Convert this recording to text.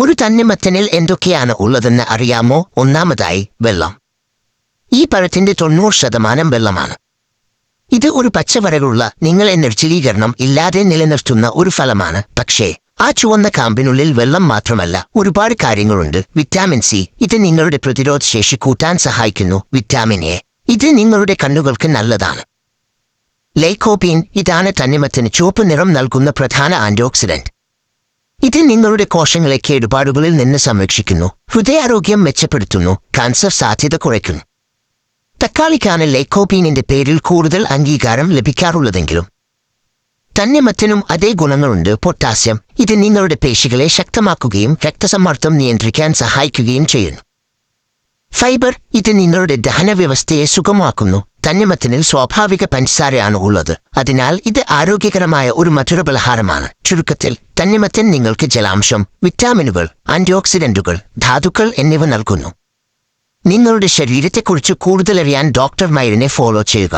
ഒരു തന്നിമത്തനിൽ എന്തൊക്കെയാണ് ഉള്ളതെന്ന് അറിയാമോ? ഒന്നാമതായി വെള്ളം. ഈ പഴത്തിന്റെ തൊണ്ണൂറ് ശതമാനം വെള്ളമാണ്. ഇത് ഒരു പച്ചവരകുള്ള നിങ്ങൾ നിർജലീകരണം ഇല്ലാതെ നിലനിർത്തുന്ന ഒരു ഫലമാണ്. പക്ഷേ ആ ചുവന്ന കാമ്പിനുള്ളിൽ വെള്ളം മാത്രമല്ല ഒരുപാട് കാര്യങ്ങളുണ്ട്. വിറ്റാമിൻ സി ഇത് നിങ്ങളുടെ പ്രതിരോധ ശേഷി കൂട്ടാൻ സഹായിക്കുന്നു. വിറ്റാമിൻ എ ഇത് നിങ്ങളുടെ കണ്ണുകൾക്ക് നല്ലതാണ്. ലൈക്കോപീൻ ഇതാണ് തന്നിമത്തിന് ചുവപ്പ് നിറം നൽകുന്ന പ്രധാന ആന്റിഓക്സിഡന്റ്. ഇത് നിങ്ങളുടെ കോശങ്ങളെ കേടുപാടുകളിൽ നിന്ന് സംരക്ഷിക്കുന്നു. ഹൃദയാരോഗ്യം മെച്ചപ്പെടുത്തുന്നു. കാൻസർ സാധ്യത കുറയ്ക്കുന്നു. തക്കാളിക്കാണ് ലൈക്കോപീനിന്റെ പേരിൽ കൂടുതൽ അംഗീകാരം ലഭിക്കാറുള്ളതെങ്കിലും. തന്നെ മറ്റനും അതേ ഗുണങ്ങളുണ്ട്. പൊട്ടാസ്യം. ഇത് നിങ്ങളുടെ പേശികളെ ശക്തമാക്കുകയും രക്തസമ്മർദ്ദം നിയന്ത്രിക്കാൻ സഹായിക്കുകയും ചെയ്യുന്നു. ഫൈബർ ഇത് നിങ്ങളുടെ ദഹനവ്യവസ്ഥയെ സുഗമാക്കുന്നു തണ്ണിമത്തിനിൽ സ്വാഭാവിക പഞ്ചസാരയാണ് ഉള്ളത്. അതിനാൽ ഇത് ആരോഗ്യകരമായ ഒരു മധുര പലഹാരമാണ് ചുരുക്കത്തിൽ തണ്ണിമത്തൻ നിങ്ങൾക്ക് ജലാംശം വിറ്റാമിനുകൾ ആന്റിഓക്സിഡന്റുകൾ ധാതുക്കൾ എന്നിവ നൽകുന്നു. നിങ്ങളുടെ ശരീരത്തെക്കുറിച്ച് കൂടുതലറിയാൻ ഡോക്ടർ മൈറിനെ ഫോളോ ചെയ്യുക.